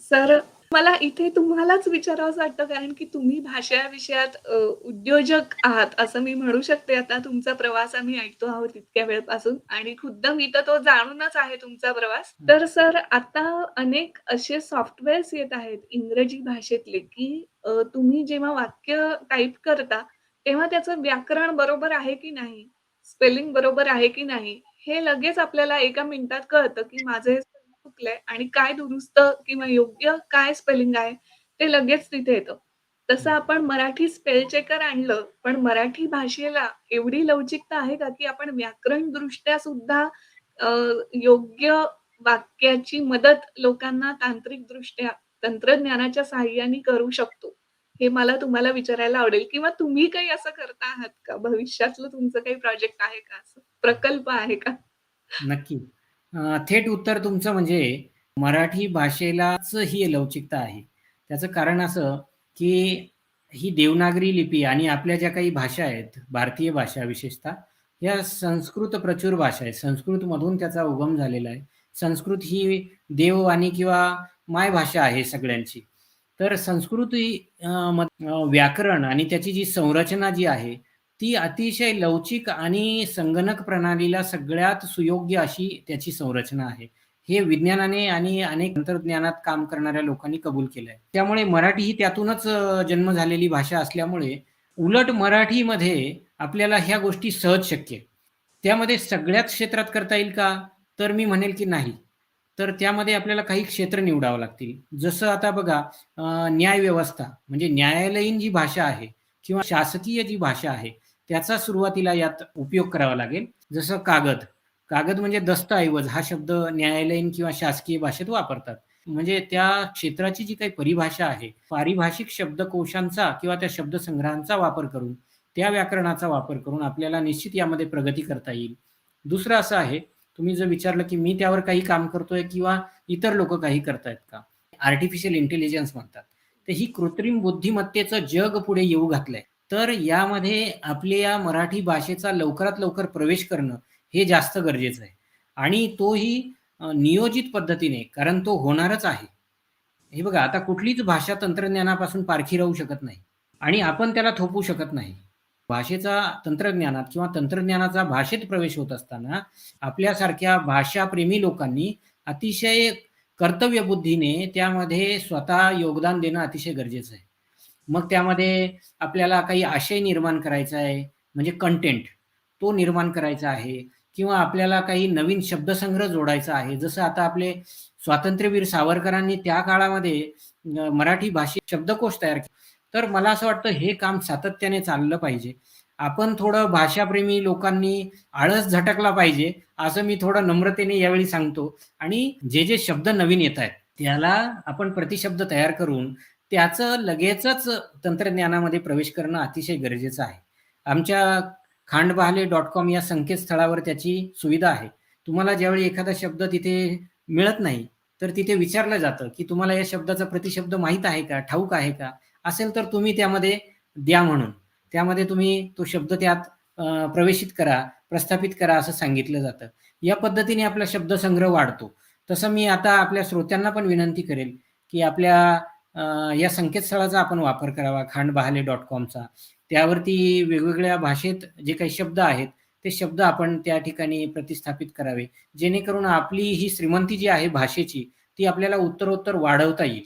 Sir मला इथे तुम्हालाच विचारावसं वाटतं कारण की तुम्ही भाषा या विषयात उद्योजक आहात असं मी म्हणू शकते. आता तुमचा प्रवास आम्ही ऐकतो आहोत इतक्या वेळपासून आणि खुद्द मी तर तो जाणूनच आहे तुमचा प्रवास. तर सर आता अनेक असे सॉफ्टवेअर्स येत आहेत इंग्रजी भाषेतले, की तुम्ही जेव्हा वाक्य टाइप करता, तेव्हा त्याचं व्याकरण बरोबर आहे की नाही, स्पेलिंग बरोबर आहे की नाही, हे लगेच आपल्याला एका मिनिटात कळतं, की माझं चुकलंय आणि काय दुरुस्त किंवा योग्य काय स्पेलिंग आहे, ते लगेच तिथे येतं. तसं. आपण मराठी स्पेल चेकर आणलं, पण मराठी भाषेला एवढी लवचिकता आहे का, की आपण व्याकरणदृष्ट्या सुद्धा अ, योग्य वाक्याची मदत लोकांना तांत्रिकदृष्ट्या तंत्रज्ञानाच्या सहाय्याने करू शकतो? हे मला तुम्हाला विचारायला आवडेल किंवा तुम्ही काही असं करता आहात का? भविष्यातलं तुमचं काही प्रोजेक्ट आहे का असं? प्रकल्प आहे का? नक्की. थेट उत्तर तुमचं म्हणजे मराठी भाषेलाच ही लवचिकता आहे. त्याचं कारण असं, की ही देवनागरी लिपी आणि आपल्या ज्या काही भाषा आहेत, भारतीय भाषा विशेषतः, या संस्कृत प्रचूर भाषा आहेत. संस्कृतमधून त्याचा उगम झालेला आहे. संस्कृत ही देववाणी किंवा मायभाषा आहे सगळ्यांची. तर संस्कृत ही म व्याकरण आणि त्याची जी संरचना जी आहे, ती अतिशय लवचिक आणि संगणक प्रणालीला सगळ्यात सुयोग्य अशी त्याची संरचना आहे. हे विज्ञानाने आणि अनेक तंत्रज्ञानात काम करणाऱ्या लोकांनी कबूल केलं आहे. त्यामुळे मराठी ही त्यातूनच जन्म झालेली भाषा असल्यामुळे, उलट मराठीमध्ये आपल्याला ह्या गोष्टी सहज शक्य त्यामध्ये सगळ्याच क्षेत्रात करता येईल का? तर मी म्हणेल की नाही. तर त्यामध्ये आपल्याला काही क्षेत्र निवडावं लागतील. जसं आता बघा न्याय न्यायव्यवस्था म्हणजे न्यायालयीन जी भाषा आहे किंवा शासकीय जी भाषा आहे, त्याचा सुरुवातीला यात उपयोग करावा लागेल. जसं कागद. कागद म्हणजे दस्तऐवज हा शब्द न्यायालयीन किंवा शासकीय भाषेत वापरतात. म्हणजे त्या क्षेत्राची जी काही परिभाषा आहे, पारिभाषिक शब्दकोशांचा किंवा त्या शब्दसंग्रहांचा वापर करून, त्या व्याकरणाचा वापर करून आपल्याला निश्चित यामध्ये प्रगती करता येईल. दुसरं असं आहे, तुम्ही जर विचारलं, की मी त्यावर काही काम करतोय किंवा इतर लोक काही करतायत का? आर्टिफिशियल इंटेलिजन्स म्हणतात. तर ही कृत्रिम बुद्धिमत्तेचं जग पुढे येऊ घातलंय. तर यामध्ये आपल्या मराठी भाषेचा लवकरात लवकर प्रवेश करणं हे जास्त गरजेचं आहे. आणि तोही नियोजित पद्धतीने कारण तो होणारच आहे. हे बघा आता कुठलीच भाषा तंत्रज्ञानापासून पारखी राहू शकत नाही आणि आपण त्याला थोपवू शकत नाही. भाषेचा तंत्रज्ञानात किंवा तंत्रज्ञानाचा भाषेत प्रवेश होत असताना, आपल्यासारख्या भाषाप्रेमी लोकांनी अतिशय कर्तव्यबुद्धीने त्यामध्ये स्वतः योगदान देणं अतिशय गरजेचं आहे. मग त्यामध्ये आपल्याला काही आशय निर्माण करायचा आहे, म्हणजे कंटेंट तो निर्माण करायचा आहे किंवा आपल्याला काही नवीन शब्दसंग्रह जोडायचा आहे. जसं आता आपले स्वातंत्र्यवीर सावरकरांनी त्या काळामध्ये मराठी भाषेत शब्दकोश तयार केला. तर मला असं वाटतं हे काम सातत्याने चाललं पाहिजे. आपण थोडं भाषाप्रेमी लोकांनी आळस झटकला पाहिजे, असं मी थोडं नम्रतेने यावेळी सांगतो आणि जे, जे शब्द नवीन येत आहेत त्याला आपण प्रतिशब्द तयार करून त्याचं लगेचच तंत्रज्ञानामध्ये प्रवेश करणं अतिशय गरजेचं आहे. आमच्या खांडबाहले डॉट कॉम या संकेतस्थळावर त्याची सुविधा आहे. तुम्हाला ज्यावेळी एखादा शब्द तिथे मिळत नाही, तर तिथे विचारलं जातं, की तुम्हाला या शब्दाचा प्रतिशब्द माहीत आहे का? ठाऊक आहे का? असेल तर तुम्ही त्यामध्ये द्या म्हणून. त्यामध्ये तुम्ही तो शब्द त्यात अ, प्रवेशित करा, प्रस्थापित करा असं सांगितलं जातं. या पद्धतीने आपला शब्दसंग्रह वाढतो. तसं मी आता आपल्या श्रोत्यांना पण विनंती करेल, की आपल्या या संकेतस्थळाचा आपण वापर करावा खांडबहाले डॉट कॉमचा त्यावरती वेगवेगळ्या भाषेत जे काही शब्द आहेत, ते शब्द आपण त्या ठिकाणी प्रतिस्थापित करावे. जेणेकरून आपली ही श्रीमंती जी आहे भाषेची, ती आपल्याला उत्तरोत्तर वाढवता येईल.